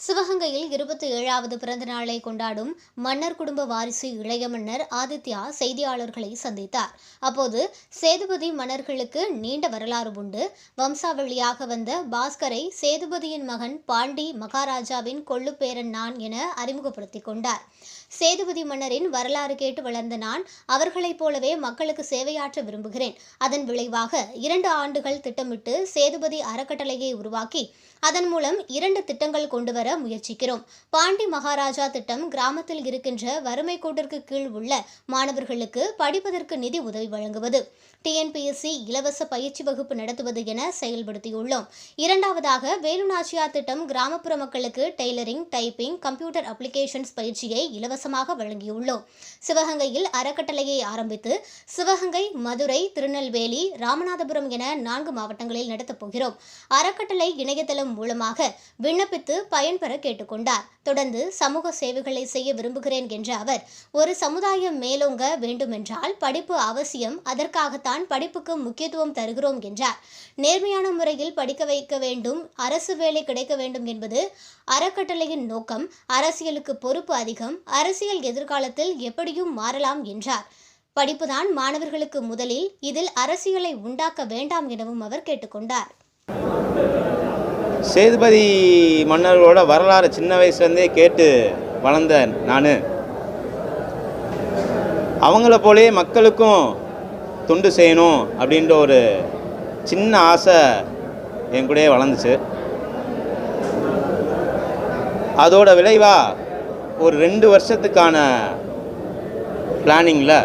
சிவகங்கையில் இருபத்தி ஏழாவது பிறந்த நாளை கொண்டாடும் மன்னர் குடும்ப வாரிசு இளைய மன்னர் ஆதித்யா செய்தியாளர்களை சந்தித்தார். அப்போது சேதுபதி மன்னர்களுக்கு நீண்ட வரலாறு உண்டு. வம்சாவளியாக வந்த பாஸ்கரை சேதுபதியின் மகன் பாண்டி மகாராஜாவின் கொள்ளுப்பேரன் நான் என அறிமுகப்படுத்திக் கொண்டார். சேதுபதி மன்னரின் வரலாறு கேட்டு வளர்ந்த நான் அவர்களைப் போலவே மக்களுக்கு சேவையாற்ற விரும்புகிறேன். அதன் விளைவாக இரண்டு ஆண்டுகள் திட்டமிட்டு சேதுபதி அறக்கட்டளையை உருவாக்கி அதன் மூலம் இரண்டு திட்டங்கள் கொண்டு வர முயற்சிக்கிறோம். பாண்டி மகாராஜா திட்டம் கிராமத்தில் இருக்கின்ற வறுமை கோட்டிற்கு கீழ் உள்ள மாணவர்களுக்கு படிப்பதற்கு நிதி உதவி வழங்குவது. டிஎன்பிஎஸ்சி இலவச பயிற்சி வகுப்பு நடத்துவது என செயல்படுத்தியுள்ளோம். இரண்டாவதாக வேலுநாச்சியார் திட்டம் கிராமப்புற மக்களுக்கு டெய்லரிங் டைப்பிங் கம்ப்யூட்டர் அப்ளிகேஷன்ஸ் பயிற்சியை இலவசமாக வழங்கியுள்ளோம். சிவகங்கையில் அறக்கட்டளையை ஆரம்பித்து சிவகங்கை மதுரை திருநெல்வேலி ராமநாதபுரம் என நான்கு மாவட்டங்களில் நடத்தப் போகிறோம். அறக்கட்டளை இணையதளம் மூலமாக விண்ணப்பித்து பயன் பயன்பெற கேட்டுக்கொண்டார். தொடர்ந்து சமூக சேவைகளை செய்ய விரும்புகிறேன் என்ற அவர் ஒரு சமுதாயம் மேலோங்க வேண்டுமென்றால் படிப்பு அவசியம் அதற்காகத்தான் படிப்புக்கு முக்கியத்துவம் தருகிறோம் என்றார். நேர்மையான முறையில் படிக்க வைக்க வேண்டும் அரசு வேலை கிடைக்க வேண்டும் என்பது அறக்கட்டளையின் நோக்கம் அரசியலுக்கு பொறுப்பு அதிகம் அரசியல் எதிர்காலத்தில் எப்படியும் மாறலாம் என்றார். படிப்புதான் மாணவர்களுக்கு முதலில் இதில் அரசியலை உண்டாக்க வேண்டாம் எனவும் அவர் கேட்டுக்கொண்டார். சேதுபதி மன்னர்களோட வரலாறு சின்ன வயசுலேருந்தே கேட்டு வளர்ந்த நான். அவங்கள போலே மக்களுக்கும் தொண்டு செய்யணும் அப்படின்ற ஒரு சின்ன ஆசை என் கூட வளர்ந்துச்சு. அதோட விளைவாக ஒரு ரெண்டு வருஷத்துக்கான பிளானிங்கில்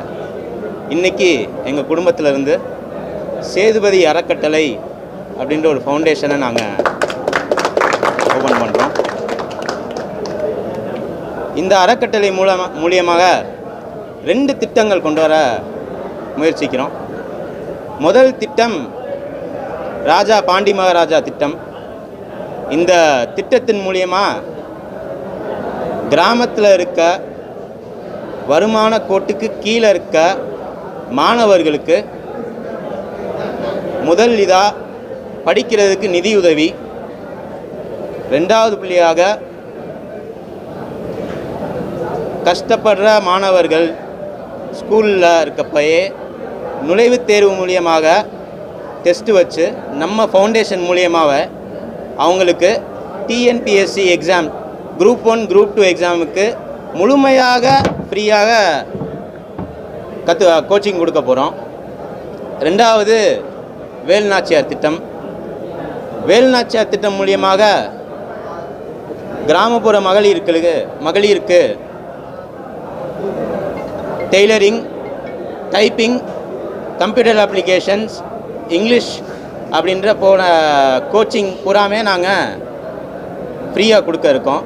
இன்றைக்கி எங்கள் குடும்பத்தில் இருந்து சேதுபதி அறக்கட்டளை அப்படின்ற ஒரு ஃபவுண்டேஷனை நாங்கள் இந்த அறக்கட்டளை மூலமாக மூலியமாக ரெண்டு திட்டங்கள் கொண்டு வர முயற்சிக்கிறோம். முதல் திட்டம் ராஜா பாண்டி மகாராஜா திட்டம். இந்த திட்டத்தின் மூலியமாக கிராமத்தில் இருக்க வருமான கோட்டுக்கு கீழே இருக்க மாணவர்களுக்கு முதல் இதாக படிக்கிறதுக்கு நிதியுதவி. ரெண்டாவது புள்ளியாக கஷ்டப்படுற மாணவர்கள் ஸ்கூலில் இருக்கப்பயே நுழைவுத் தேர்வு மூலியமாக டெஸ்ட் வச்சு நம்ம ஃபவுண்டேஷன் மூலியமாக அவங்களுக்கு TNPSC exam group one group two எக்ஸாமுக்கு முழுமையாக ஃப்ரீயாக கற்று கோச்சிங் கொடுக்க போகிறோம் ரெண்டாவது வேல்நாச்சியார் திட்டம். வேல்நாச்சியார் திட்டம் மூலியமாக கிராமப்புற மகளிர்களுக்கு மகளிருக்கு tailoring typing computer applications English அப்படின்ற போன கோச்சிங் பூராமே நாங்கள் ஃப்ரீயாக கொடுக்க இருக்கோம்.